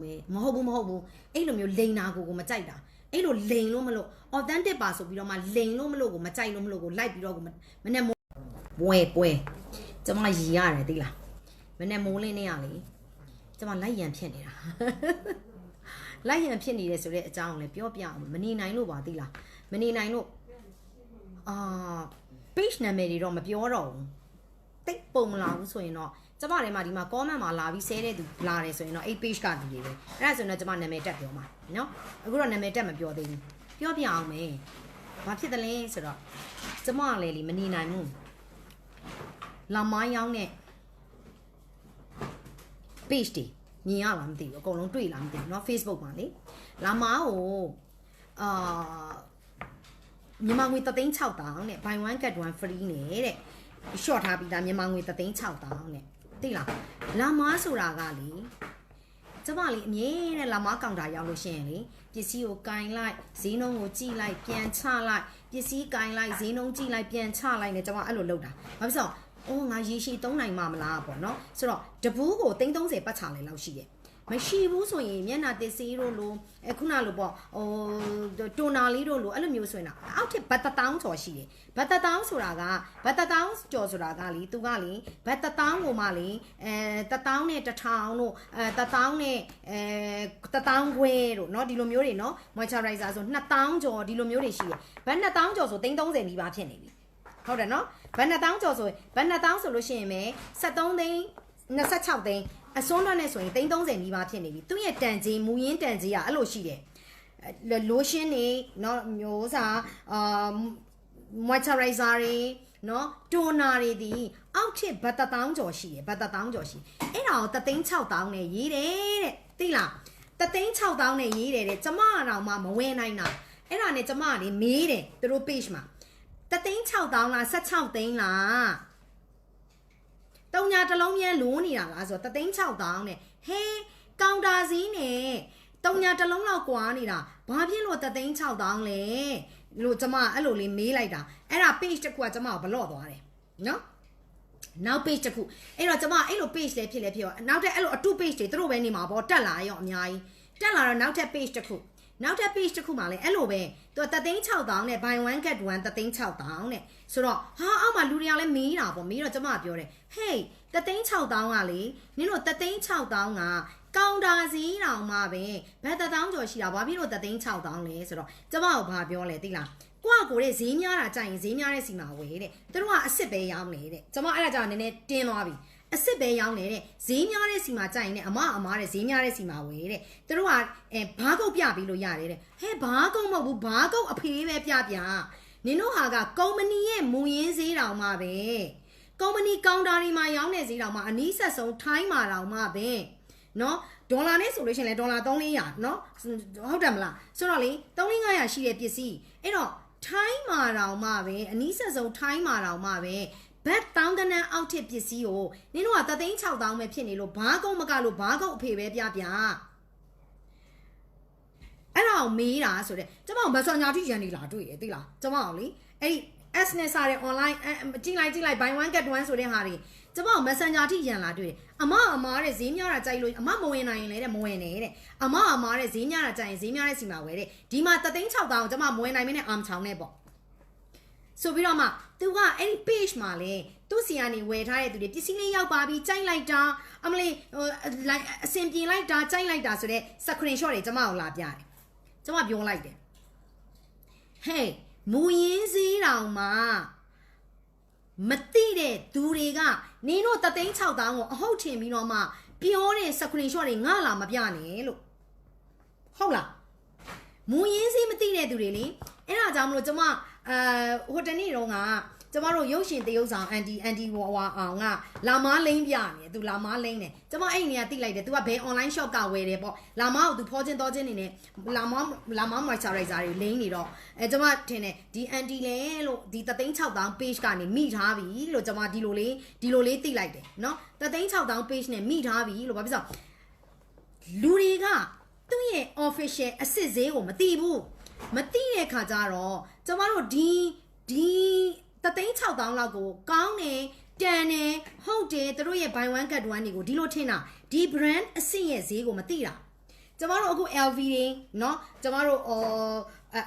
ပဲမဟုတ်ဘူးမဟုတ်ဘူးအဲ့လိုမျိုးလိန်တာကိုကိုမကြိုက်တာအဲ့လိုလိန်လို့မလို့ authentic ပါဆိုပြီးတော့မှလိန်လို့မလို့ကိုမကြိုက်လို့မလို့ကိုလိုက်ပြီးတော့ကိုမမနဲ့မိုးပွဲပွဲကျမရီရတယ်သိလားမနဲ့မိုးလင်းနေရလေကျမလိုက်ရန်ဖြစ်နေတာလိုက်ရန်ဖြစ်နေတယ်ဆိုတဲ့အကြောင်းကိုလည်းပြောပြအောင်မနေနိုင်လို့ပါသိလားမနေနိုင်လို့အာ page နာမည်တွေတော့မပြောတော့ဘူးတိတ်ပုံမလာဘူးဆိုရင်တော့ ကျမထဲမှာဒီမှာ comment မှာလာပြီးဆဲတဲ့သူလာတယ်ဆိုရင်တော့အဲ့ page ကသူတွေပဲအဲ့ဒါဆိုရင်တော့ကျမနာမည်တက်ပြောမှာနော်အခုတော့နာမည်တက်မပြောသေးဘူးပြောပြအောင်မယ်ဘာဖြစ်တယ်လဲဆိုတော့ကျမကလည်းလीမနေနိုင်ဘူးလာမိုင်းရောင်းတဲ့ page တွေမြင်ရလားမသိဘူးအကုန်လုံးတွေ့လားမသိဘူးเนาะ Facebook မှာလေလာမားကိုအာမြန်မာငွေ36000နဲ့ buy one get one free နဲ့တဲ့ short ထားပြီးသားမြန်မာငွေ36000နဲ့ သိလားလာမားဆိုတာကလေကျမလေးအမြဲတဲ့လာမားကောင်တာရောက်လို့ရှိရင်လေပစ္စည်းကိုကင်လိုက်ဈေးနှုန်းကိုကြည့်လိုက်ပြန်ချလိုက်ပစ္စည်းကင်လိုက်ဈေးနှုန်းကြည့်လိုက်ပြန်ချလိုက်နဲ့ကျမအဲ့လိုလုပ်တာဘာဖြစ်လို့အိုးငါရေရှည်သုံးနိုင်မှာမလားပေါ့နော်ဆိုတော့တပူးကို330ပတ်ချလိုက်လောက်ရှိတယ် မရှိဘူးဆိုရင်မျက်နှာတစ်စေးတို့လိုအခုနလိုပေါ့ဟိုတိုနာလေးတို့လိုအဲ့လိုမျိုးဆိုရင်တော့အောက်ထက်ဘတ်တတောင်းကျော်ရှိတယ်ဘတ်တတောင်းဆိုတာကဘတ်တတောင်းကျော်ဆိုတာကလေသူကလေဘတ်တတောင်းကိုမှလေအဲတတောင်းနဲ့တထောင်တို့အဲတတောင်းနဲ့အဲတတောင်းခွဲတို့เนาะဒီလိုမျိုးတွေเนาะ moisturizer ဆို2000ကျော်ဒီလိုမျိုးတွေရှိတယ်ဘတ်2000ကျော်ဆို330နီးပါးဖြစ်နေပြီဟုတ်တယ်เนาะဘတ်2000ကျော်ဆိုဘတ်2000ဆိုလို့ရှိရင်ပဲ73သိန်း26သိန်း အစွန်းတော့နဲ့ဆိုရင်330နီးပါးဖြစ်နေပြီသူ့ရဲ့တန်ကြီးမူရင်းတန်ကြီးကအဲ့လိုရှိတယ်လိုရှင်းနေเนาะမျိုးစားအာ moisturizer တွေเนาะတိုနာတွေဒီအောက်ထစ်ဘတ်တတောင်းကျော်ရှိတယ်ဘတ်တတောင်းကျော်ရှိအဲ့ဒါကိုတသိန်း6000နဲ့ရေးတယ်တဲ့သိလားတသိန်း6000နဲ့ရေးတယ်တဲ့ကျမတော်မှမဝယ်နိုင်တာအဲ့ဒါနဲ့ကျမကနေမေးတယ်သူတို့ page မှာတသိန်း6000လား16သိန်းလား တုံညာတစ်လုံးမြဲလိုးနေတာလားဆိုတော့တသိန်း6000နဲ့ဟဲကောင်တာစည်းနဲ့တုံညာတစ်လုံးလောက်ကွာနေတာဘာဖြစ်လို့တသိန်း6000လဲလို့ကျမအဲ့လိုလေးမေးလိုက်တာအဲ့ဒါ page တစ်ခုကကျမကိုဘလော့သွားတယ်နော်နောက် page တစ်ခုအဲ့တော့ကျမအဲ့လို page လေးဖြစ်လဲဖြစ်ရောနောက်ထပ်အဲ့လိုအတု page တွေသူတို့ပဲနေမှာပေါ့တက်လာရောအများကြီးတက်လာတော့နောက်ထပ် page တစ်ခု နောက်ထပ် page တစ်ခုမှလည်းအဲ့လိုပဲသူကတသိန်း6000နဲ့ buy one get one တသိန်း6000နဲ့ဆိုတော့ဟာအောက်မှာလူတွေကလည်းမေးတာပေါ့မေးတော့ကျမကပြောတယ် hey တသိန်း6000ကလေနင်တို့တသိန်း6000ကကောင်တာစည်းတောင်မှပဲဘတ်တထောင်ကျော်ရှိတာဘာဖြစ်လို့တသိန်း6000လဲဆိုတော့ကျမကိုဘာပြောလဲသိလားကိုကကိုတဲ့ဈေးများတာကြိုက်ရင်ဈေးများတဲ့စီမှာဝယ်တဲ့သူတို့ကအစ်စ်ပဲရောင်းနေတဲ့ကျမအဲ့ဒါကြောင့်နည်းနည်းတင်းသွားပြီ အစ်စ်ပဲရောင်းနေတဲ့ဈေးများတဲ့စီမှာကြိုက်ရင်အမအမားတဲ့ဈေးများတဲ့စီမှာဝယ်တဲ့သူတို့ကအဲဘားကုတ်ပြပြီးလို့ရတယ်တဲ့ဟဲဘားကုတ်မဟုတ်ဘူးဘားကုတ်အဖေးပဲပြပြနင်တို့ဟာကကုမ္ပဏီရဲ့မူရင်းဈေးတောင်မှပဲကုမ္ပဏီကောင်တာတွေမှာရောင်းတဲ့ဈေးတောင်မှအနည်းဆက်ဆုံးထိုင်းမှာတောင်မှပဲနော်ဒေါ်လာနဲ့ဆိုလို့ရှိရင်လည်းဒေါ်လာ300နော်ဟုတ်တယ်မလားဆိုတော့လေ3500ရှိတဲ့ပစ္စည်းအဲ့တော့ထိုင်းမှာတောင်မှပဲအနည်းဆက်ဆုံးထိုင်းမှာတောင်မှပဲဘ တ်တောင်းကနန်းအောက်ထစ်ပစ္စည်းကိုနင်တို့က3သိန်း6000ပဲဖြစ်နေလို့ဘာကုန်းမကလို့ဘာကုန်းအဖေပဲပြပြအဲ့ဒါကိုမေးတာဆိုတဲ့ကျမကမက်ဆန်ဂျာထိရန်နေလာတွေ့ရသိလားကျမအောင်လေအဲ့ဒီ S နဲ့စားတဲ့ online ကြည့်လိုက်ကြည့်လိုက် buy one get one ဆိုတဲ့ဟာတွေကျမက messenger ထိရန်လာတွေ့တယ်အမအမားတဲ့ဈေးများတာကြိုက်လို့အမမဝင်နိုင်ရင်လည်းတဲ့မဝင်နဲ့တဲ့အမအမားတဲ့ဈေးများတာကြိုက်ရင်ဈေးများတဲ့စီမှာဝယ်တဲ့ဒီမှာ3သိန်း6000ကိုကျမမဝင်နိုင်မင်းနဲ့ arm ချောင်းနဲ့ပေါ့ဆိုပြီးတော့မှ သူကအဲ့ဒီ page မှာလေသူ့စီကနေဝယ်ထားတဲ့သူတွေပစ္စည်းလေးရောက်ပါပြီကြိုက်လိုက်တာအမလေးဟိုလိုက်အစင်ပြင်လိုက်တာကြိုက်လိုက်တာဆိုတဲ့ screenshot တွေကျမကိုလာပြတယ်ကျမပြောလိုက်တယ်ဟေးမူရင်းစည်းတောင်မှာမတိတဲ့သူတွေကနင်တို့တသိန်း6000ကိုအဟုတ်ထင်ပြီးတော့မှပြောတဲ့ screenshot တွေငါလာမပြနဲ့လို့ဟုတ်လားမူရင်းစည်းမသိတဲ့သူတွေလေအဲ့ဒါကြောင့်မလို့ကျမအဲဟိုတနေ့တုန်းကကျမတို့ရုပ်ရှင်တရုပ်ဆောင်အန်တီအန်တီဝါဝါအောင်ကလာမားလိမ့်ပြနေတယ်သူလာမားလိမ့်တယ်ကျမအဲ့နေကတိလိုက်တယ်သူကဘယ် online shop ကဝယ်တယ်ပေါ့လာမားကိုသူဖောချင်းတော်ချင်းနေနဲ့လာမားလာမား moisturizer တွေလိမ့်နေတော့အဲကျမထင်တယ်ဒီအန်တီလဲလို့ဒီ36000 page ကနေမိထားပြီလို့ကျမဒီလိုလေးဒီလိုလေးတိလိုက်တယ်နော်36000 page နဲ့မိထားပြီလို့ဘာဖြစ်လို့လူတွေကသူ့ရဲ့ official အစစ်ဈေးကိုမသိဘူးမသိတဲ့ခါကျတော့ ကျမတို့ဒီဒီတသိန်း6000လောက်ကိုကောင်းတယ်တန်တယ်ဟုတ်တယ်သူတို့ရဲ့ buy one get one တွေကိုဒီလိုထင်တာဒီ brand အစစ်ရဲ့ဈေးကိုမသိတာ ကျမတို့အခု LV တွေเนาะကျမတို့အော်အ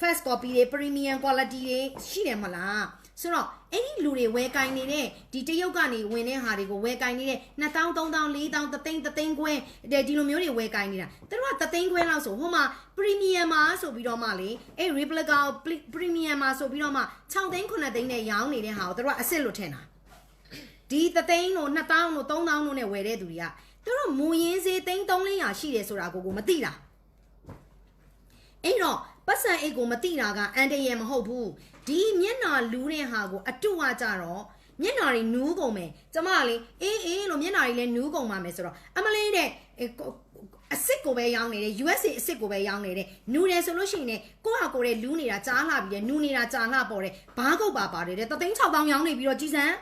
first copy တွေ premium quality တွေရှိတယ်မလား ဆိုတော့အဲ့ဒီလူတွေဝယ်ကင်နေတဲ့ဒီတရုတ်ကနေဝင်တဲ့ဟာတွေကိုဝယ်ကင်နေတဲ့2000 3000 4000တသိန်းတသိန်းခွဲတဲ့ဒီလိုမျိုးတွေဝယ်ကင်နေတာသူတို့ကတသိန်းခွဲလောက်ဆိုဟိုမှာ premium မှာဆိုပြီးတော့မှလေအဲ့ replica ကို premium မှာဆိုပြီးတော့မှ6သိန်း9သိန်းနဲ့ရောင်းနေတဲ့ဟာကိုသူတို့ကအစ်စ်လွတ်ထင်တာဒီသသိန်းတို့2000တို့3000တို့နဲ့ဝယ်တဲ့သူတွေကသူတို့မူရင်းစေးသိန်း300ရှိတယ်ဆိုတာကိုကိုမသိတာအဲ့တော့ပတ်စံအိတ်ကိုမသိတာကအန်တရယ်မဟုတ်ဘူး ဒီမျက်နာလူးတဲ့ဟာကိုအတုဝကြတော့မျက်နာတွေနူးကုန်မယ်ကျမကလေအေးအေးလို့မျက်နာတွေလည်းနူးကုန်ပါမယ်ဆိုတော့အမလေးတဲ့အေးကိုအစ်စ်ကိုပဲရောင်းနေတယ် USA အစ်စ်ကိုပဲရောင်းနေတယ်နူတယ်ဆိုလို့ရှိရင်လည်းကိုယ့်ဟာကိုယ်ရဲ့လူးနေတာကြားလာပြီးတယ်နူနေတာကြားလာပေါ်တယ်ဘားကုတ်ပါပါတယ်တဲ့တသိန်း6000ရောင်းနေပြီးတော့ကြည်စမ်း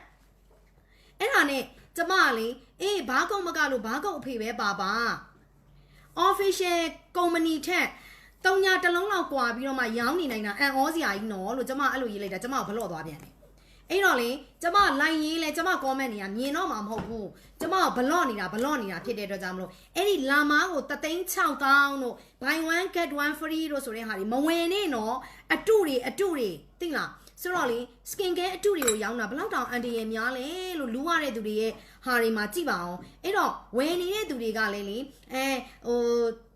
အဲ့ဒါနဲ့ကျမကလေအေးဘားကုတ်မကလို့ဘားကုတ်အဖေပဲပါပါ official company ထက် တုံညာတစ်လုံးလောက်ကွာပြီးတော့မှရောင်းနေနိုင်တာအန်ဩစရာကြီးနော်လို့ကျမအဲ့လိုရေးလိုက်တာကျမကဘလော့သွားပြန်တယ်အဲ့တော့လေကျမလိုက်ရေးလဲကျမ comment တွေကမြင်တော့မှာမဟုတ်ဘူးကျမကဘလော့နေတာဘလော့နေတာဖြစ်တဲ့အတွက်ကြောင့်မလို့အဲ့ဒီလာမားကိုတသိန်း6000တို့ buy one get one free တို့ဆိုတဲ့ဟာတွေမဝင်နဲ့နော်အတုတွေအတုတွေသိလားဆိုတော့လေ skin care အတုတွေကိုရောင်းတာဘယ်လောက်တောင်အန်တီရယ်များလဲလို့လူရတဲ့သူတွေရဲ့ဟာတွေမှာကြည့်ပါအောင်အဲ့တော့ဝယ်နေတဲ့သူတွေကလည်းလေအဲဟို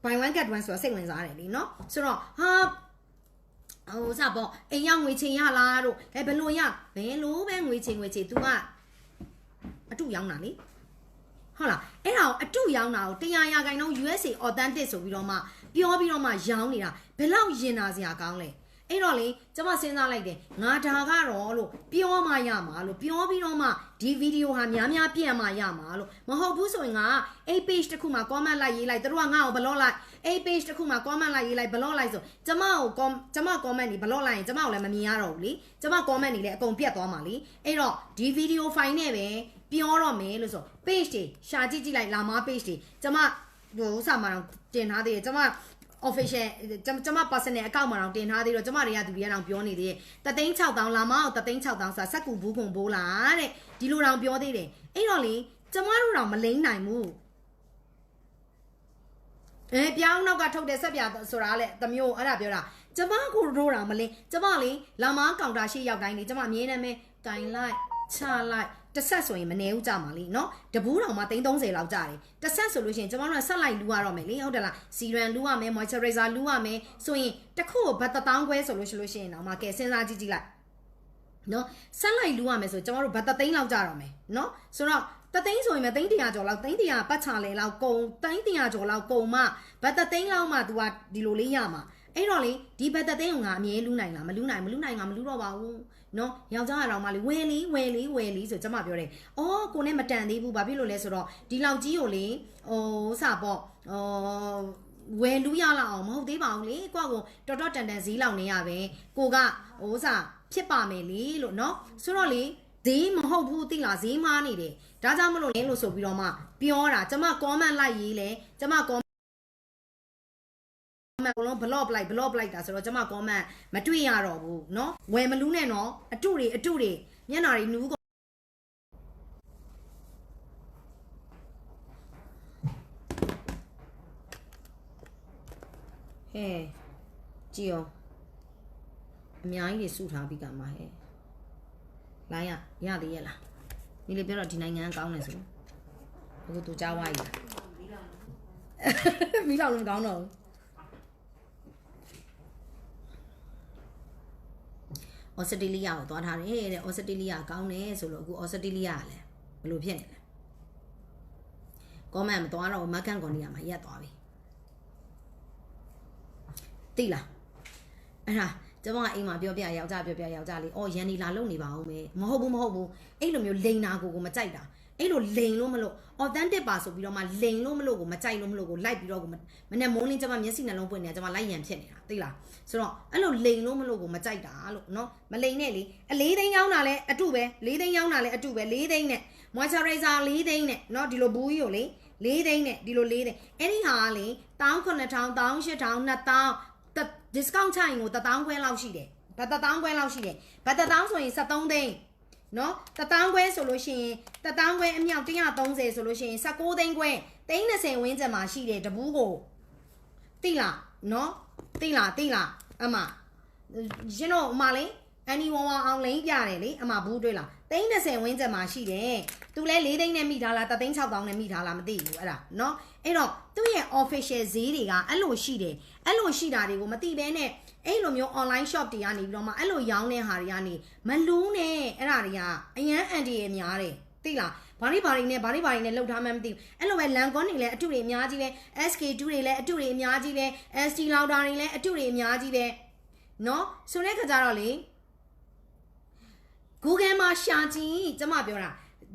buy one get one ဆိုတာစိတ်ဝင်စားတယ်လीเนาะဆိုတော့ဟာဟိုစပေါ့အိမ်ရောက်ငွေချင်းရလားတို့အဲဘယ်လိုရဘယ်လိုပဲငွေချင်းငွေချင်း तू ကအတုရောင်းတာလေဟုတ်လားအဲ့ဒါကိုအတုရောင်းတာကိုတရားရခိုင်တော့ USA authentic ဆိုပြီးတော့မှပြောပြီးတော့မှရောင်းနေတာဘယ်လောက်ရင်နာစရာကောင်းလဲ အဲ့တော့လေကျွန်မစဉ်းစားလိုက်တယ်ငါဒါကတော့လို့ပြောမှရမှာလို့ပြောပြီးတော့မှဒီဗီဒီယိုဟာများများပြန့်မှရမှာလို့မဟုတ်ဘူးဆိုရင်ငါအဲ့ page တစ်ခုမှာ comment လိုက်ရေးလိုက်သူတို့ကငါ့ကိုဘလော့လိုက်အဲ့ page တစ်ခုမှာ comment လိုက်ရေးလိုက်ဘလော့လိုက်ဆိုကျွန်မကို com ကျွန်မ comment တွေဘလော့လိုက်ရင်ကျွန်မကိုလည်းမမြင်ရတော့ဘူးလေကျွန်မ comment တွေလည်းအကုန်ပြတ်သွားမှာလေအဲ့တော့ဒီဗီဒီယို file နဲ့ပဲပြောတော့မယ်လို့ဆို page တွေရှာကြည့်ကြည့်လိုက်လာမ page တွေကျွန်မဟိုဥစားမှာတော့တင်ထားသေးတယ်ကျွန်မ official ကျွန်ကျွန်မ personal account မှာတော့တင်ထားသေးတော့ကျွန်မတွေကသူတွေကတောင်ပြောနေသေးတယ်တသိန်း6000လာမအောင်တသိန်း6000ဆိုတာစက်ကူဘူးခုံဘိုးလားတဲ့ဒီလိုတောင်ပြောသေးတယ်အဲ့တော့လေကျွန်မတို့တောင်မလိမ့်နိုင်ဘူးအဲပြောင်းနောက်ကထုတ်တဲ့ဆက်ပြဆိုတာလေတမျိုးအဲ့ဒါပြောတာကျမကိုတို့တာမလင်းကျမလေလာမကောင်တာရှိရောက်တိုင်းလေကျမအမြဲတမ်းပဲကင်လိုက်ချလိုက် တဆက်ဆိုရင်မနေဘူးကြမှာလေနော်တဘူးတောင်မှ330လောက်ကြတယ်တဆက်ဆိုလို့ရှိရင်ကျွန်တော်တို့ဆက်လိုက်လူရတော့မယ်လေဟုတ်တယ်လားစီရန်လူရမယ် moisturizer လူရမယ်ဆိုရင်တစ်ခုကိုဘတ်1000ခွဲဆိုလို့ရှိလို့ရှိရင်တော့မှကဲစဉ်းစားကြည့်ကြည့်လိုက်နော်ဆက်လိုက်လူရမယ်ဆိုကျွန်တော်တို့ဘတ်3000လောက်ကြတော့မယ်နော်ဆိုတော့တသိန်းဆိုရင်မသိန်း100ကျော်လောက်သိန်း100ပတ်ချာလဲလောက်ကုန်သိန်း100ကျော်လောက်ကုန်မှဘတ်3000လောက်မှ तू ကဒီလိုလေးရမှာ အဲ့တော့လေဒီဘတ်တသိန်းကိုငါအမြဲလူနိုင်လားမလူနိုင်မလူနိုင်ငါမလူတော့ပါဘူးနော်ယောက်ျားကတော့မှလေဝယ်လီဝယ်လီဝယ်လီဆိုကျမပြောတယ်။အော်ကိုနဲ့မတန်သေးဘူးဘာဖြစ်လို့လဲဆိုတော့ဒီလောက်ကြီးကိုလေဟိုစပေါ့ဟိုဝယ်လူရလောက်အောင်မဟုတ်သေးပါဘူးလေကိုကကိုတော်တော်တန်တန်ဈေးလောက်နေရပဲကိုကဟိုစဖြစ်ပါမယ်လေလို့နော်ဆိုတော့လေဈေးမဟုတ်ဘူးသိလားဈေးမားနေတယ်ဒါကြောင့်မလို့လဲလို့ဆိုပြီးတော့မှပြောတာကျမ comment လိုက်ရေးလဲကျမ comment မအကုန်လုံး block လိုက် block လိုက်တာဆိုတော့ကျမ comment မတွေ့ရတော့ဘူးเนาะဝယ်မလူးနဲ့เนาะအတုတွေအတုတွေမျက်နာတွေနူးကုန်ဟဲ့ကြည်အောင်အများကြီးတွေစုထားပြီးကမှာဟဲ့လိုင်းရရသေးရဲ့လားဒီလေပြောတော့ဒီနိုင်ငံကောင်းတယ်ဆိုအခုသူကြားဝါးကြီးမီးလောင်လုံးကောင်းတော့ဘူး ဩစတြေးလျကိုသွားထားတယ်တဲ့ဩစတြေးလျကောင်းတယ်ဆိုလို့အခုဩစတြေးလျကလည်းဘယ်လိုဖြစ်နေလဲကောမန့်မသွားတော့မကန်ကွန်နီယာမှာရက်သွားပြီသိလားအဲ့ဒါကျမကအိမ်မှာပြောပြယောက်ျားပြောပြယောက်ျားလေးအော်ရန်နီလာလုံနေပါဦးမယ်မဟုတ်ဘူးမဟုတ်ဘူးအဲ့လိုမျိုးလိန်နာကိုကိုမကြိုက်တာ အဲ့လိုလိန်လို့မလို့ authentic ပါဆိုပြီးတော့မှလိန်လို့မလို့ကိုမကြိုက်လို့မလို့ကိုလိုက်ပြီးတော့ကိုမနဲ့မိုးလင်းကျမမျက်စိနှလုံးပွင့်နေတာကျမလိုက်ရန်ဖြစ်နေတာသိလားဆိုတော့အဲ့လိုလိန်လို့မလို့ကိုမကြိုက်တာလို့နော်မလိန်နဲ့လေအလေးသိန်းရောင်းတာလဲအတုပဲလေးသိန်းရောင်းတာလဲအတုပဲလေးသိန်းနဲ့ moisturizer လေးသိန်းနဲ့နော်ဒီလိုဘူးကြီးကိုလေလေးသိန်းနဲ့ဒီလိုလေးသိန်းအဲ့ဒီဟာကလေ19000 18000 2000 discount ချရင်ကို1000ခွဲလောက်ရှိတယ်ဘတ်1000ခွဲလောက်ရှိတယ်ဘတ်1000ဆိုရင်73သိန်း နော်1000ခွဲဆိုလို့ရှိရင်1000ခွဲအမြောက်130ဆိုလို့ရှိရင်19သိန်းခွဲသိန်း20ဝန်းကျင်မှာရှိတယ်တပူးကိုသိလားနော်သိလားသိလားအမရှင်တို့အမလေးအန်နီဝဝအောင်လိန်ပြတယ်လေအမဘူးတွေ့လားသိန်း30ဝင်းချက်မှာရှိတယ်သူလဲ၄သိန်းနဲ့မိထားလား3သိန်း6000နဲ့မိထားလားမသိဘူးအဲ့ဒါနော်အဲ့တော့သူ့ရဲ့ official ဈေးတွေကအဲ့လိုရှိတယ်အဲ့လိုရှိတာတွေကိုမသိဘဲနဲ့ အဲ့လိုမျိုး online shop တွေကနေပြီးတော့မှအဲ့လိုရောင်းတဲ့ဟာတွေကနေမလူးနဲ့အဲ့ဒါတွေကအရန်အန်တီရများတယ်သိလားဘာတွေဘာတွေနဲ့ဘာတွေဘာတွေနဲ့လှုပ်ထားမှန်းမသိဘူးအဲ့လိုပဲလန်ကွန်တွေလည်းအတုတွေအများကြီးပဲ SK2 တွေလည်းအတုတွေအများကြီးပဲ ST louder တွေလည်းအတုတွေအများကြီးပဲเนาะဆိုတဲ့ခါကျတော့လေ Google မှာရှာကြည့်ကျမပြောတာ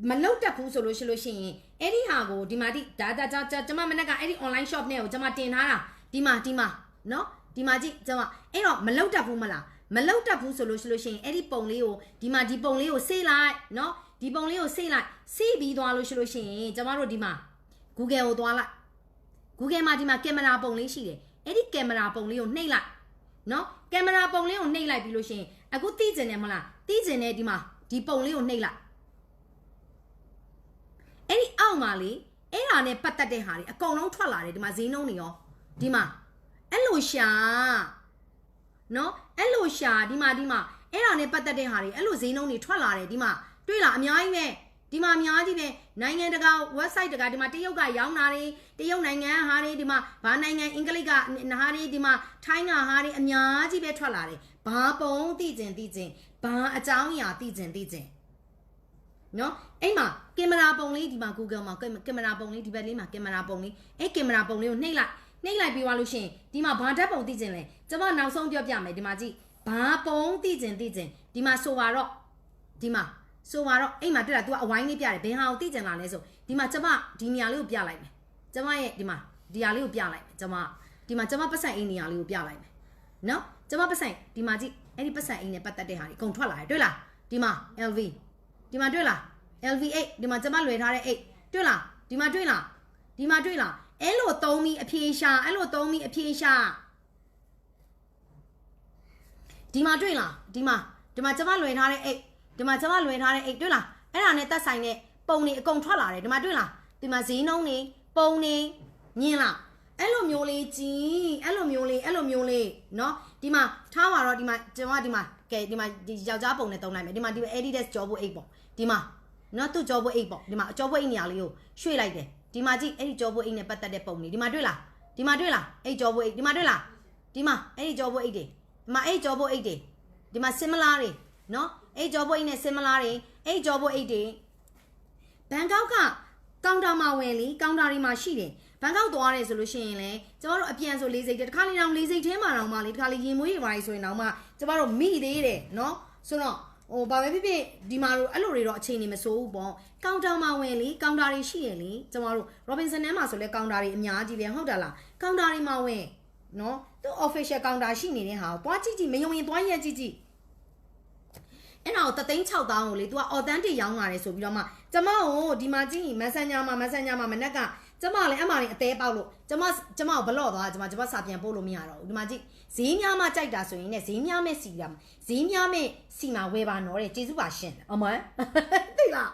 မလုတ်တက်ဘူးဆိုလို့ရှိလို့ရှိရင်အဲ့ဒီဟာကိုဒီမှာဒီဒါဒါဒါကျမမနေ့ကအဲ့ဒီ online shop နဲ့ကိုကျမတင်ထားတာဒီမှာဒီမှာเนาะ ဒီမှာကြည့်ကျွန်မအဲ့တော့မလောက်တတ်ဘူးမလားမလောက်တတ်ဘူးဆိုလို့ရှိလို့ရှိရင်အဲ့ဒီပုံလေးကိုဒီမှာဒီပုံလေးကိုဆေးလိုက်နော်ဒီပုံလေးကိုဆေးလိုက်ဆေးပြီးသွားလို့ရှိလို့ရှိရင်ကျွန်မတို့ဒီမှာ Google ကိုသွားလိုက် Google မှာဒီမှာကင်မရာပုံလေးရှိတယ်အဲ့ဒီကင်မရာပုံလေးကိုနှိပ်လိုက်နော်ကင်မရာပုံလေးကိုနှိပ်လိုက်ပြီးလို့ရှိရင်အခုသိကျင်တယ်မလားသိကျင်တယ်ဒီမှာဒီပုံလေးကိုနှိပ်လိုက်အဲ့ဒီအောက်မှာလေအဲ့ဒါနဲ့ပတ်သက်တဲ့ဟာတွေအကုန်လုံးထွက်လာတယ်ဒီမှာဈေးနှုန်းတွေရောဒီမှာ အဲ့လိုရှာနော်အဲ့လိုရှာဒီမှာဒီမှာအဲ့ဒါနဲ့ပတ်သက်တဲ့ဟာတွေအဲ့လိုဈေးနှုန်းတွေထွက်လာတယ်ဒီမှာတွေ့လားအများကြီးပဲဒီမှာအများကြီးပဲနိုင်ငံတကာ website တကဒီမှာတရုတ်ကရောင်းတာတွေတရုတ်နိုင်ငံဟာတွေဒီမှာဘာနိုင်ငံအင်္ဂလိပ်ကဟာတွေဒီမှာထိုင်းကဟာတွေအများကြီးပဲထွက်လာတယ်ဘာပုံသိကျင်သိကျင်ဘာအကြောင်းအရာသိကျင်သိကျင်နော်အဲ့မှာကင်မရာပုံလေးဒီမှာ Google မှာကင်မရာပုံလေးဒီဘက်လေးမှာကင်မရာပုံလေးအဲ့ကင်မရာပုံလေးကိုနှိပ်လိုက် နှိပ်လိုက်ပြီးသွားလို့ရှိရင်ဒီမှာဘာဓာတ်ပုံသိကျင်လဲကျွန်မနောက်ဆုံးပြောပြမယ်ဒီမှာကြည့်ဘာပုံသိကျင်သိကျင်ဒီမှာဆိုပါတော့ဒီမှာဆိုပါတော့အိမ်မှာတွေ့တာ तू ကအဝိုင်းလေးပြတယ်ဘယ်ဟာကိုသိကျင်လာလဲဆိုဒီမှာကျွန်မဒီနေရာလေးကိုပြလိုက်မယ်ကျွန်မရဲ့ဒီမှာဒီဟာလေးကိုပြလိုက်မယ်ကျွန်မဒီမှာကျွန်မပတ်စံအိမ်နေရာလေးကိုပြလိုက်မယ်နော်ကျွန်မပတ်စံဒီမှာကြည့်အဲ့ဒီပတ်စံအိမ်နဲ့ပတ်သက်တဲ့ဟာတွေအကုန်ထွက်လာတယ်တွေ့လားဒီမှာ LV ဒီမှာတွေ့လား LV8 ဒီမှာကျွန်မလွယ်ထားတဲ့8တွေ့လားဒီမှာတွေ့လားဒီမှာတွေ့လား အဲ့လိုသုံးပြီးအဖြေရှာအဲ့လိုသုံးပြီးအဖြေရှာဒီမှာတွေ့လားဒီမှာဒီမှာကျွန်မလွယ်ထားတဲ့8ဒီမှာကျွန်မလွယ်ထားတဲ့8တွေ့လားအဲ့ဒါနဲ့သက်ဆိုင်တဲ့ပုံတွေအကုန်ထွက်လာတယ်ဒီမှာတွေ့လားဒီမှာဈေးနှုန်းတွေပုံတွေမြင်လားအဲ့လိုမျိုးလေးကြည်အဲ့လိုမျိုးလေးအဲ့လိုမျိုးလေးเนาะဒီမှာထားပါတော့ဒီမှာကျွန်မဒီမှာကဲဒီမှာဒီယောက်ျားပုံနဲ့တုံးလိုက်မယ်ဒီမှာဒီ Adidas ကြောဖို့8ပေါ့ဒီမှာနော်သူ့ကြောဖို့8ပေါ့ဒီမှာအကြောဖို့8နေရာလေးကိုရွှေ့လိုက်တယ် ဒီမှာကြည့်အဲ့ဒီကြောဖို့8နဲ့ပတ်သက်တဲ့ပုံတွေဒီမှာတွေ့လားဒီမှာတွေ့လားအဲ့ကြောဖို့8ဒီမှာတွေ့လားဒီမှာအဲ့ဒီကြောဖို့8တွေဒီမှာအဲ့ကြောဖို့8တွေဒီမှာ similar တွေနော်အဲ့ကြောဖို့8နဲ့ similar တွေအဲ့ကြောဖို့8တွေဘန်ကောက်ကကောင်တာမှာဝင်လीကောင်တာတွေမှာရှိတယ်ဘန်ကောက်သွားတယ်ဆိုလို့ရှိရင်လည်းကျမတို့အပြန်ဆိုလေးစိတ်တခါလေတောင်လေးစိတ်ထဲမှာတောင်မှလေတခါလေရင်မွေးရပါလေဆိုရင်တောင်မှကျမတို့မိသေးတယ်နော်ဆိုတော့ ဟိုဘာပဲဖြစ်ဖြစ်ဒီမှာတော့အဲ့လိုတွေတော့အချိန်နေမစိုးဘူးပေါ့ကောင်တာမှာဝင်လေကောင်တာတွေရှိရလေကျမတို့ Robinson ထဲမှာဆိုလဲကောင်တာတွေအများကြီးပဲဟုတ်တယ်လားကောင်တာတွေမှာဝင်နော်သူ official ကောင်တာရှိနေတဲ့ဟာကိုသွားကြည့်ကြည့်မယုံရင်သွားရက်ကြည့်ကြည့်အဲ့တော့တသိန်း6000ကိုလေ तू က authentic ရောင်းလာတယ်ဆိုပြီးတော့မှကျမကိုဒီမှာကြည့် Messenger မှာ Messenger မှာမနက်ကကျမလည်းအမှလည်းအသေးပေါက်လို့ကျမကျမကိုဘလော့သွားကျမကျမစာပြန်ပို့လို့မရတော့ဘူးဒီမှာကြည့် ဈေးများမှကြိုက်တာဆိုရင်လည်းဈေးများမဲ့စီတာဈေးများမဲ့စီမှာဝယ်ပါနော်တဲ့ကျေးဇူးပါရှင်အမန်သိလား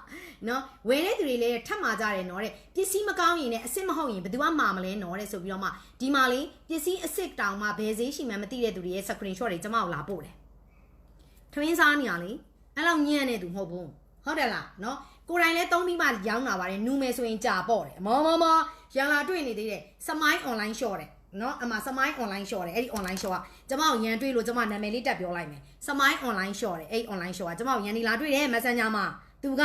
နော်ဝယ်တဲ့သူတွေလည်းထပ်မှာကြတယ်နော်တဲ့ပစ္စည်းမကောင်းရင်လည်းအစ်စ်မဟုတ်ရင်ဘယ်သူမှမှာမလဲနော်တဲ့ဆိုပြီးတော့မှဒီမှာလေပစ္စည်းအစ်စ်တောင်မှဘယ်ဈေးရှိမှမသိတဲ့သူတွေရဲ့ screenshot တွေကျမကိုလာပို့တယ်ထမင်းစားနေရလေအဲ့လောက်ညံ့နေသူမဟုတ်ဘူးဟုတ်တယ်လားနော်ကိုယ်တိုင်လည်းသုံးပြီးမှရောင်းတာပါတယ်နူမယ်ဆိုရင်ကြာပေါ့တယ်မောမောမောရန်လာတွေ့နေသေးတယ်စမိုင်း online shop တဲ့ နော်အမစမိုင်း online shop တဲ့အဲ့ဒီ online shop ကကျမကိုရန်တွေ့လို့ကျမနာမည်လေးတက်ပြောလိုက်မယ်စမိုင်း online shop တဲ့အဲ့ online shop ကကျမကိုရန်ဒီလာတွေ့တယ် messenger မှာသူက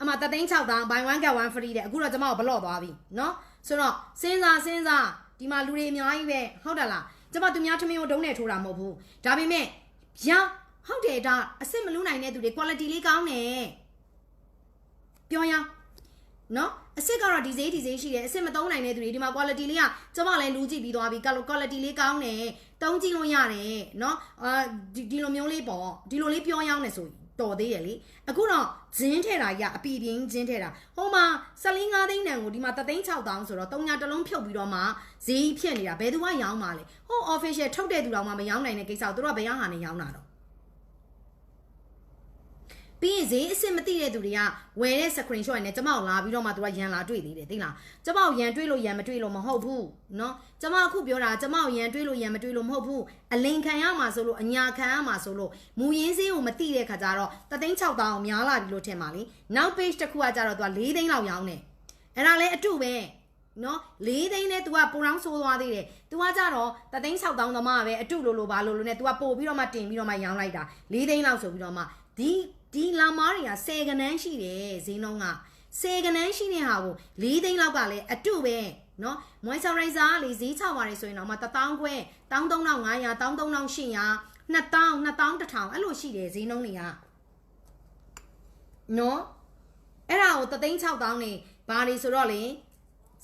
အမတသိန်း6တောင်း buy one get one free တဲ့အခုတော့ကျမကိုဘလော့သွားပြီနော်ဆိုတော့စဉ်းစားစဉ်းစားဒီမှာလူတွေအများကြီးပဲဟုတ်တယ်လားကျမသူများထမင်းကိုဒုံးနဲ့ထိုးတာမဟုတ်ဘူးဒါပေမဲ့ရောင်းဟုတ်တယ်ဒါအစ်စ်မလူနိုင်တဲ့သူတွေ quality လေးကောင်းတယ်ပြောရ နော်အစ်စ်ကတော့ဒီဈေးဒီဈေးရှိတယ်အစ်စ်မသုံးနိုင်တဲ့သူတွေဒီမှာ quality လေးကကျမလည်းလူကြည့်ပြီးသွားပြီ quality လေးကောင်းတယ်တုံးကြည့်လို့ရတယ်နော်အာဒီဒီလိုမျိုးလေးပေါ့ဒီလိုလေးပြောင်းရောင်းနေဆိုတော်သေးတယ်လေအခုတော့ဂျင်းထဲတာကြီးကအပီပြင်းဂျင်းထဲတာဟိုမှာ15သိန်းတန်ကိုဒီမှာ3သိန်း6000ဆိုတော့3ညတလုံးဖြုတ်ပြီးတော့မှဈေးဖြစ်နေတာဘယ်သူကရောင်းမှာလဲဟို official ထုတ်တဲ့သူတော်မှမရောင်းနိုင်တဲ့ကိစ္စကိုသူတို့ကဘယ်ရဟာနဲ့ရောင်းတာတော့ ပြီးရင်ဈေးအစ်စ်မသိတဲ့သူတွေကဝယ်တဲ့ screenshot နဲ့ကျမကိုလာပြီးတော့မှသူကရန်လာတွေ့သေးတယ်သိလားကျမကိုရန်တွေ့လို့ရန်မတွေ့လို့မဟုတ်ဘူးเนาะကျမအခုပြောတာကျမကိုရန်တွေ့လို့ရန်မတွေ့လို့မဟုတ်ဘူးအလိန်ခံရမှာဆိုလို့အညာခံရမှာဆိုလို့မူရင်းစင်းကိုမသိတဲ့ခါကျတော့တသိန်း6တောင်းများလာပြီလို့ထင်ပါလေနောက် page တစ်ခုကကျတော့သူက4သိန်းလောက်ရောင်းတယ်အဲ့ဒါလည်းအတုပဲနော်၄သိန်းနဲ့ तू ကပိုတောင်းဆိုးသွားသေးတယ်။ तू ကကြတော့တသိန်း6တောင်းသမားပဲအတုလိုလိုပါလိုလိုနဲ့ तू ကပို့ပြီးတော့မှတင်ပြီးတော့မှရောင်းလိုက်တာ၄သိန်းလောက်ဆိုပြီးတော့မှဒီ ဒီလာမားတွေက10ကနန်းရှိတယ်ဈေးနှုန်းက10ကနန်းရှိတဲ့ဟာကို4သိန်းလောက်ကလည်းအတုပဲနော် moisturizer ကလေဈေးချပါတယ်ဆိုရင်တော့မှ1000ခွဲ13500 13800 2000 2100အဲ့လိုရှိတယ်ဈေးနှုန်းတွေကနော်အဲ့ဒါကို3သိန်း6000နေဘာတွေဆိုတော့လေ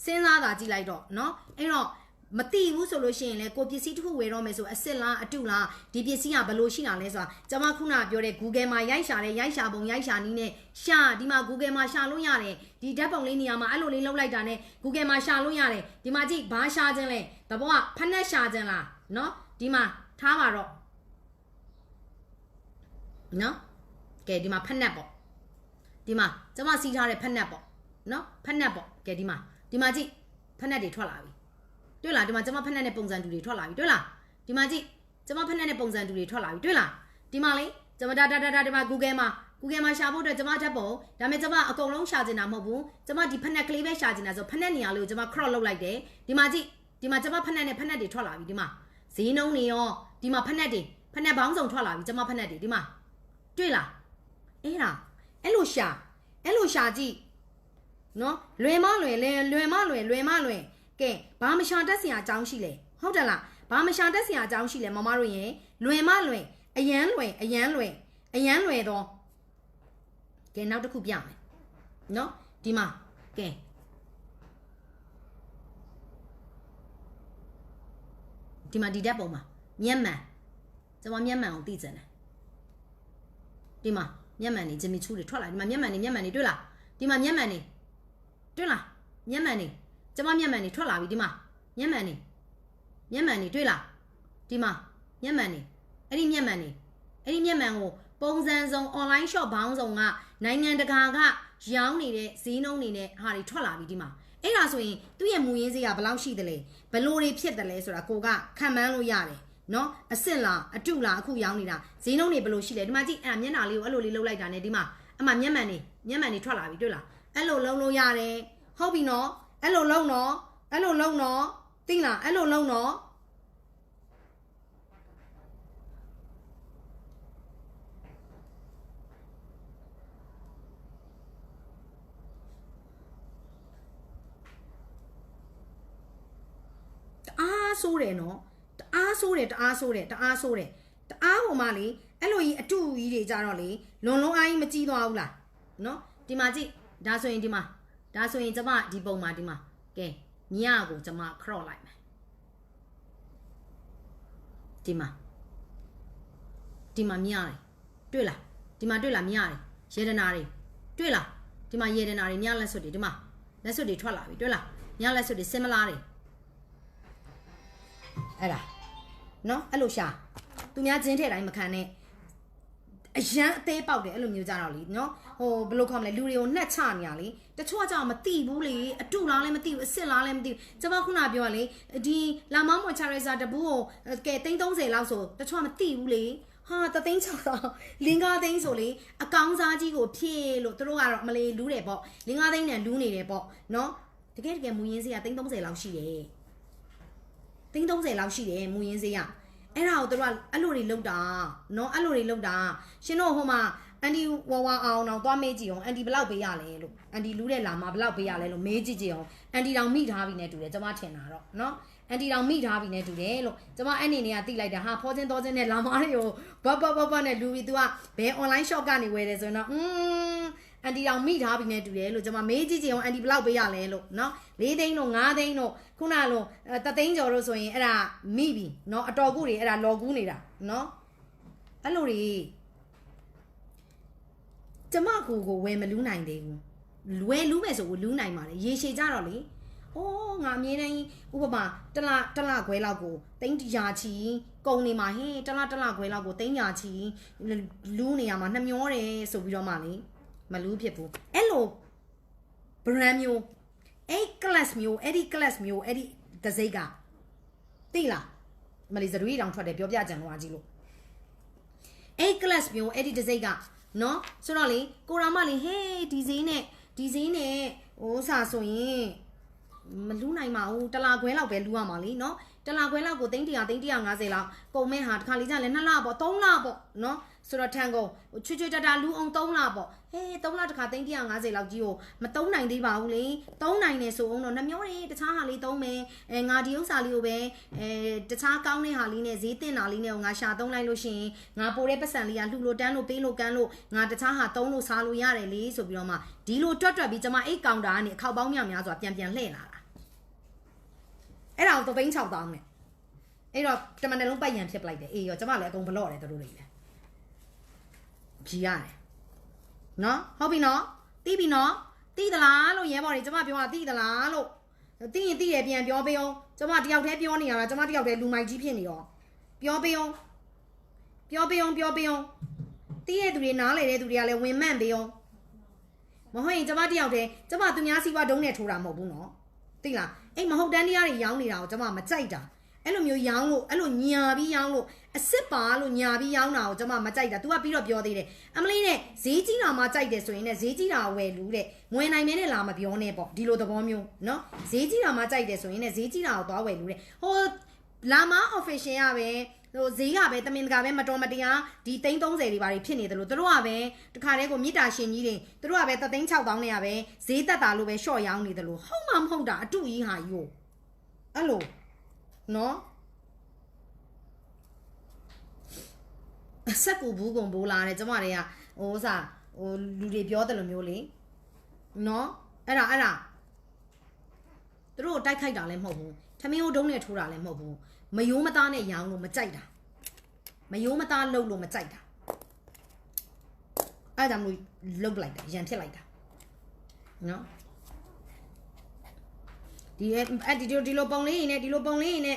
စဉ်းစားတာကြည့်လိုက်တော့နော်အဲ့တော့ မသိဘူးဆိုလို့ရှိရင်လေကိုပစ္စည်းတစ်ခုဝယ်တော့မယ်ဆိုအစ်စ်လားအတုလားဒီပစ္စည်းကဘလို့ရှိတာလဲဆိုတာကျွန်မခုနပြောတဲ့ Google မှာရိုက်ရှာတဲ့ရိုက်ရှာပုံရိုက်ရှာနည်းနဲ့ရှာဒီမှာ Google မှာရှာလို့ရတယ်ဒီဓာတ်ပုံလေးနေရာမှာအဲ့လိုလေးလောက်လိုက်တာနဲ့ Google မှာရှာလို့ရတယ်ဒီမှာကြည့်ဘာရှာခြင်းလဲတဘောကဖက်နှက်ရှာခြင်းလားနော်ဒီမှာထားပါတော့နော်ကဲဒီမှာဖက်နှက်ပေါ့ဒီမှာကျွန်မစီးထားတဲ့ဖက်နှက်ပေါ့နော်ဖက်နှက်ပေါ့ကဲဒီမှာဒီမှာကြည့်ဖက်နှက်တွေထွက်လာပြီ တွေ့လားဒီမှာကျွန်မဖက်နဲ့နဲ့ပုံစံတူတွေထွက်လာပြီတွေ့လားဒီမှာကြည့်ကျွန်မဖက်နဲ့နဲ့ပုံစံတူတွေထွက်လာပြီတွေ့လားဒီမှာလေကျွန်မဒါဒါဒါဒါဒီမှာ Google မှာ Google မှာရှာဖို့အတွက်ကျွန်မတက်ပုံဒါပေမဲ့ကျွန်မအကုန်လုံးရှာချင်တာမဟုတ်ဘူးကျွန်မဒီဖက်နဲ့ကလေးပဲရှာချင်တာဆိုဖက်နဲ့နေရာလေးကိုကျွန်မ crop လုပ်လိုက်တယ်ဒီမှာကြည့်ဒီမှာကျွန်မဖက်နဲ့နဲ့ဖက်နဲ့တွေထွက်လာပြီဒီမှာဈေးနှုန်းတွေရောဒီမှာဖက်နဲ့တွေဖက်နဲ့ဘောင်းစုံထွက်လာပြီကျွန်မဖက်နဲ့တွေဒီမှာတွေ့လားအဲ့ဒါအဲ့လိုရှာအဲ့လိုရှာကြည့်နော်လွယ်မလွယ်လဲလွယ်မလွယ်လွယ်မလွယ် ကဲဘာမရှာတတ်စရာအကြောင်းရှိလဲဟုတ်တယ်လားဘာမရှာတတ်စရာအကြောင်းရှိလဲမမတို့ရင်လွယ်မလွယ်အရန်လွယ်အရန်လွယ်အရန်လွယ်တော့ကဲနောက်တစ်ခုပြမယ်နော်ဒီမှာကဲဒီမှာဒီဓာတ်ပုံမှာမျက်မှန်ကျွန်မမျက်မှန်ကိုသိကျင်တယ်ဒီမှာမျက်မှန်နေဂျင်မီချူးတွေထွက်လာဒီမှာမျက်မှန်နေမျက်မှန်နေတွေ့လားဒီမှာမျက်မှန်နေတွေ့လားမျက်မှန်နေ ကျမမျက်မှန်နေထွက်လာပြီဒီမှာမျက်မှန်နေမျက်မှန်နေတွေ့လားဒီမှာမျက်မှန်နေအဲ့ဒီမျက်မှန်နေအဲ့ဒီမျက်မှန်ကိုပုံစံစုံ online shop ဘောင်းစုံကနိုင်ငံတကာကရောင်းနေတဲ့ဈေးနှုန်းတွေနဲ့ဟာတွေထွက်လာပြီဒီမှာအဲ့ဒါဆိုရင်သူ့ရဲ့မူရင်းဈေးကဘယ်လောက်ရှိသလဲဘယ်လိုတွေဖြစ်တယ်လဲဆိုတာကိုကခံမှန်းလို့ရတယ်နော်အစ်စ်လားအတုလားအခုရောင်းနေတာဈေးနှုန်းတွေဘယ်လိုရှိလဲဒီမှာကြည့်အဲ့ဒါမျက်နှာလေးကိုအဲ့လိုလေးလှုပ်လိုက်တာနဲ့ဒီမှာအမှမျက်မှန်နေမျက်မှန်နေထွက်လာပြီတွေ့လားအဲ့လိုလုံးလို့ရတယ်ဟုတ်ပြီနော် အဲ့လိုလုံးနော်အဲ့လိုလုံးနော်သိလားအဲ့လိုလုံးနော်တအားဆိုးတယ်နော်တအားဆိုးတယ်တအားဆိုးတယ်တအားဆိုးတယ်တအားဟိုမှလေအဲ့လိုကြီးအတူကြီးတွေကြတော့လေလွန်လုံးအားကြီးမကြီးသွားဘူးလားနော်ဒီမှာကြည့်ဒါဆိုရင်ဒီမှာ ဒါဆိုရင်ကျမဒီပုံမှာဒီမှာကဲညကိုကျမ crop လိုက်မယ်ဒီမှာဒီမှာမြရတယ်တွေ့လားဒီမှာတွေ့လားမြရတယ်ရေဒနာတွေတွေ့လားဒီမှာရေဒနာတွေမြလက်စွပ်တွေဒီမှာလက်စွပ်တွေထွက်လာပြီတွေ့လားမြလက်စွပ်တွေ similar တွေအဲ့ဒါနော်အဲ့လိုရှာသူများကျင်းထည့်တိုင်းမခံနဲ့ အရန်အသေးပေါက်တယ်အဲ့လိုမျိုးကြတော့လीနော်ဟိုဘယ်လိုခေါ်မလဲလူတွေကိုနှက်ချနေရလေတချို့ကကြောင့်မသိဘူးလေအတုလားလည်းမသိဘူးအစ်စ်လားလည်းမသိဘူးကျွန်မခုနပြောရလေဒီလာမောင်းမော်ချာရဲစာတပူးကိုကဲ330လောက်ဆိုတချို့ကမသိဘူးလေဟာတသိန်း6တော့လင်းကားသိန်းဆိုလေအကောင်းစားကြီးကိုဖြည့်လို့သူတို့ကတော့မလေးလူးတယ်ပေါ့လင်းကားသိန်းနဲ့လူးနေတယ်ပေါ့နော်တကယ်တကယ်မူရင်းစေးကသိန်း30လောက်ရှိတယ်သိန်း30လောက်ရှိတယ်မူရင်းစေးက အဲ့ဒါကိုတို့ကအဲ့လိုတွေလောက်တာနော်အဲ့လိုတွေလောက်တာရှင်တို့ဟိုမှာအန်ဒီဝါဝါအောင်တော့သွားမေးကြည့်အောင်အန်ဒီဘယ်လောက်ပေးရလဲလို့အန်ဒီလူးတဲ့လာမှာဘယ်လောက်ပေးရလဲလို့မေးကြည့်ကြည့်အောင်အန်ဒီတောင်မိထားပြီနဲ့တူတယ်ကျွန်မထင်တာတော့နော်အန်တီတောင်မိထားပြီနဲ့တူတယ်လို့ကျွန်မအဲ့နေနေကတိလိုက်တာဟာဖောချင်းတော်ချင်းနဲ့လာမားတွေကိုဘဘဘဘနဲ့လူပြီး तू ကဘယ် online shop ကနေဝယ်တယ်ဆိုတော့อืม ม အန်တီတောင်မိထားပြီနဲ့တူတယ်လို့ကျွန်မမေးကြည့်ကြည့်အောင်အန်တီဘယ်လောက်ပေးရလဲလို့နော်၄သိန်းလို့၅သိန်းလို့ခုနလိုတသိန်းကျော်လို့ဆိုရင်အဲ့ဒါမိပြီနော်အတော်ကူတွေအဲ့ဒါလော်ကူးနေတာနော်အဲ့လိုတွေကျမကိုကိုဝယ်မလူးနိုင်သေးဘူးလွယ်လူးမယ်ဆိုကိုလူးနိုင်ပါလေရေရှည်ကြတော့လေဟအိုးငါအမြဲတမ်းဥပမာတစ်လတစ်လခွဲလောက်ကိုတိန်းရာချီကုန်နေမှာဟင်းတစ်လတစ်လခွဲလောက်ကိုတိန်းရာချီလူးနေရမှာနှမျောတယ်ဆိုပြီးတော့မှလေ မလူးဖြစ်ဘူးအဲ့လို brand မျိုးအဲ့ class မျိုးအဲ့ဒီ class မျိုးအဲ့ဒီဒစိတ်ကသိလားမလီဇရွေးတောင်ထွက်တယ်ပြောပြကြံတော့ကြီးလို့အဲ့ class မျိုးအဲ့ဒီဒစိတ်ကနော်ဆိုတော့လေကိုရာမလေးဟေးဒီဈေးနဲ့ဒီဈေးနဲ့ဟိုစာဆိုရင်မလူးနိုင်ပါဘူးတလာခွဲလောက်ပဲလူရမှာလीနော် တလာခွဲလောက်ကို300 350လောက်ကုန်မဲ့ဟာတစ်ခါလေးကျလဲ2လပေါ့3လပေါ့နော်ဆိုတော့ထန်ကုန်ချွချွတတာလူအောင်3လပေါ့ဟေး3လတစ်ခါ350လောက်ကြီးကိုမသုံးနိုင်သေးပါဘူးလေသုံးနိုင်နေဆိုအောင်တော့နှမျောတယ်တခြားဟာလေးသုံးမယ်အဲငါဒီဥစ္စာလေးကိုပဲအဲတခြားကောင်းတဲ့ဟာလေးနဲ့ဈေးတင်တာလေးနဲ့ငါရှာသုံးလိုက်လို့ရှိရင်ငါပိုတဲ့ပတ်စံလေးကလှူလို့တန်းလို့ပေးလို့ကန်းလို့ငါတခြားဟာသုံးလို့စားလို့ရတယ်လေဆိုပြီးတော့မှဒီလိုတွတ်တွတ်ပြီးကျမအိတ်ကောင်တာကနေအခောက်ပေါင်းများများစွာပြန်ပြန်လှည့်လာတာ အဲ့ဒါကိုသပိန်း6တောင်းနဲ့အဲ့တော့တမန်တလုံးပိုက်ရန်ဖြစ်ပလိုက်တယ်အေးရောကျမလည်းအကုန်ဘလော့တယ်တို့တွေလည်းဖြီရတယ်နော်ဟုတ်ပြီနော်တီးပြီနော်တီးသလားလို့ရဲဘော်တွေကျမပြောတာတီးသလားလို့တီးရင်တီးရပြန်ပြောပေးအောင်ကျမတယောက်တည်းပြောနေရတာကျမတယောက်တည်းလူမိုက်ကြီးဖြစ်နေရောပြောပေးအောင်ပြောပေးအောင်ပြောပေးအောင်တီးရတဲ့သူတွေနားလေတဲ့သူတွေကလည်းဝင်မှန်ပေးအောင်မဟုတ်ရင်ကျမတယောက်တည်းကျမသူများစီးပွားဒုံးနဲ့ထိုးတာမဟုတ်ဘူးနော်သိလား အဲ့မဟုတ်တန်းတရားတွေရောင်းနေတာကိုကျွန်မမကြိုက်တာအဲ့လိုမျိုးရောင်းလို့အဲ့လိုညာပြီးရောင်းလို့အစ်စ်ပါလို့ညာပြီးရောင်းတာကိုကျွန်မမကြိုက်တာ तू ကပြီးတော့ပြောသေးတယ်အမလေးနဲ့ဈေးကြီးတာမှကြိုက်တယ်ဆိုရင်လည်းဈေးကြီးတာဝယ်လူတဲ့ငွေနိုင်မဲနဲ့လာမပြောနဲ့ပေါ့ဒီလိုသဘောမျိုးနော်ဈေးကြီးတာမှကြိုက်တယ်ဆိုရင်လည်းဈေးကြီးတာကိုသွားဝယ်လူတဲ့ဟိုလာမ official ရပဲ ဟိုဈေးကပဲတမင်တကာပဲမတော်မတရားဒီ330တွေပါဖြစ်နေတယ်လို့တို့ကပဲတခါတည်းကိုမြစ်တာရှင်ကြီးတွေတို့ကပဲ3သိန်း6000နဲ့ရပဲဈေးတက်တာလို့ပဲရှော့ရောင်းနေတယ်လို့ဟုတ်မှမဟုတ်တာအတူကြီးဟာယူအဲ့လိုနော်ဆက်ကူဘူးကုန်ဘိုးလာတယ်ကျမတွေကဟိုစားဟိုလူတွေပြောတယ်လို့မျိုးလေနော်အဲ့ဒါအဲ့ဒါသူတို့ကိုတိုက်ခိုက်တာလည်းမဟုတ်ဘူးထမင်းဟိုဒုံးနဲ့ထိုးတာလည်းမဟုတ်ဘူး မယိုးမသားနဲ့ရောင်းလို့မကြိုက်တာမယိုးမသားလှုပ်လို့မကြိုက်တာအဲ့ဒါမျိုးလှုပ်လိုက်တာရန်ဖြစ်လိုက်တာနော်ဒီအဲ့ဒီဒီလိုပုံလေးနေဒီလိုပုံလေးနေ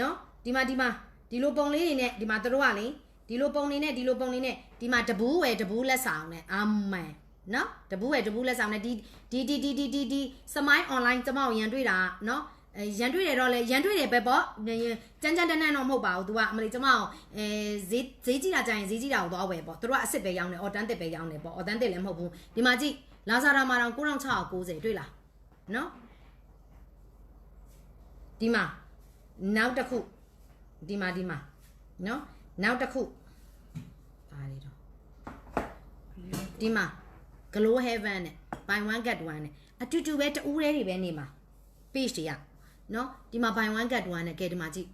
နော်ဒီမှာဒီမှာဒီလိုပုံလေးနေနဲ့ဒီမှာတို့ကလေဒီလိုပုံနေနဲ့ဒီလိုပုံနေနဲ့ဒီမှာတဘူးဝယ်တဘူးလက်ဆောင်နဲ့အမှန်နော်တဘူးဝယ်တဘူးလက်ဆောင်နဲ့ဒီဒီဒီဒီဒီဒီဒီစမိုင်း online ကျမကိုရန်တွေ့တာနော် အဲရန်တွေ့တယ်တော့လေရန်တွေ့တယ်ပဲပေါ့ကြမ်းကြမ်းတန်းတန်းတော့မဟုတ်ပါဘူး तू ကအမလေးကျမအောင်အဲဈေးဈေးကြည့်တာကြရင်ဈေးကြည့်တာကိုသွားဝယ်ပေါ့သူတို့ကအစ်စ်ပဲရောင်းတယ်အော်တန်းတစ်ပဲရောင်းတယ်ပေါ့အော်တန်းတစ်လည်းမဟုတ်ဘူးဒီမှာကြည့်လာဇာတာမှာတော့9690တွေ့လားနော်ဒီမှာနောက်တစ်ခုဒီမှာဒီမှာနော်နောက်တစ်ခုပါလေတော့ဒီမှာ glow heaven နဲ့ buy one get one နဲ့အတူတူပဲတူးလေးတွေပဲနေမှာ page တွေက နော်ဒီမှာ buy one get one နဲ့ကဲဒီမှာကြည့်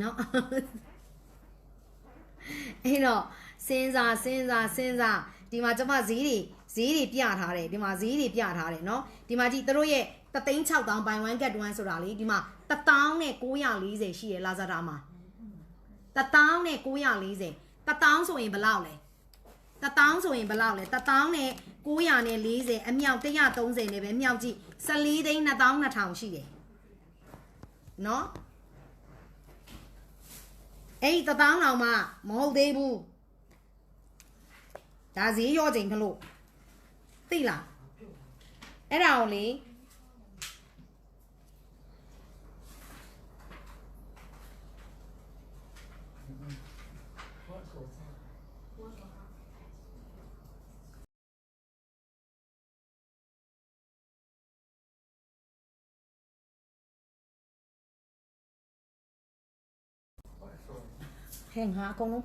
နော်အဲ့တော့စဉ်းစားစဉ်းစားစဉ်းစားဒီမှာကျမဈေးတွေဈေးတွေပြထားတယ်ဒီမှာဈေးတွေပြထားတယ်နော်ဒီမှာကြည့်တို့ရဲ့တသိန်း6000 buy one get one ဆိုတာလေဒီမှာ1940ရှိရလာဇာတာမှာ1000နဲ့940 1000ဆိုရင်ဘယ်လောက်လဲ1000ဆိုရင်ဘယ်လောက်လဲ1000နဲ့900နဲ့40အမြောက်130နဲ့ပဲမြောက်ကြည့်14သိန်း2200ရှိတယ် နော်အဲ့ဒီ1000တောင်မှမဟုတ်သေးဘူးဒါဈေးရောချိန်ခလို့သိလားအဲ့ဒါကိုလေ ဟဲ့ငါအကုန်လုံး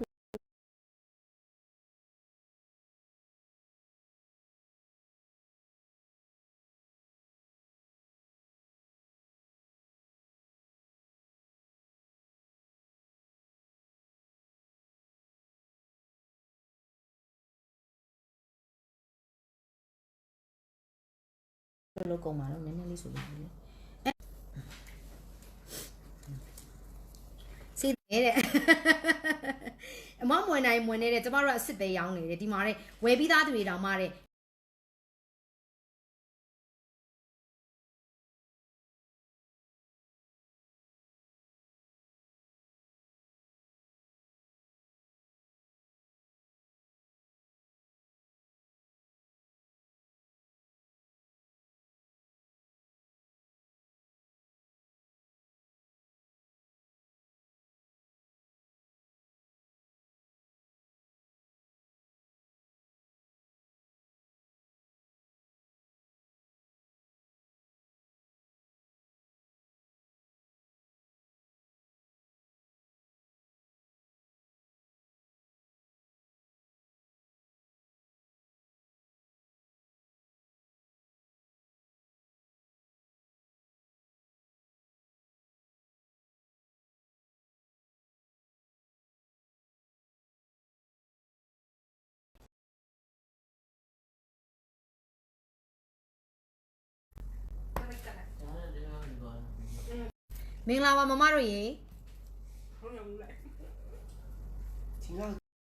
လို့ကုန်ပါတော့နည်းနည်းလေးဆိုရမယ်လေ စီးတယ်တဲ့အမမွေနိုင်မွေနေတဲ့ကျမတို့ကအစ်စ်ပဲရောင်းနေတယ်ဒီမှာတဲ့ဝယ်ပြီးသားသူတွေတောင်မှတဲ့ မင်္ဂလာပါမမတို့ရေဟုတ်ရဘူးလေ请让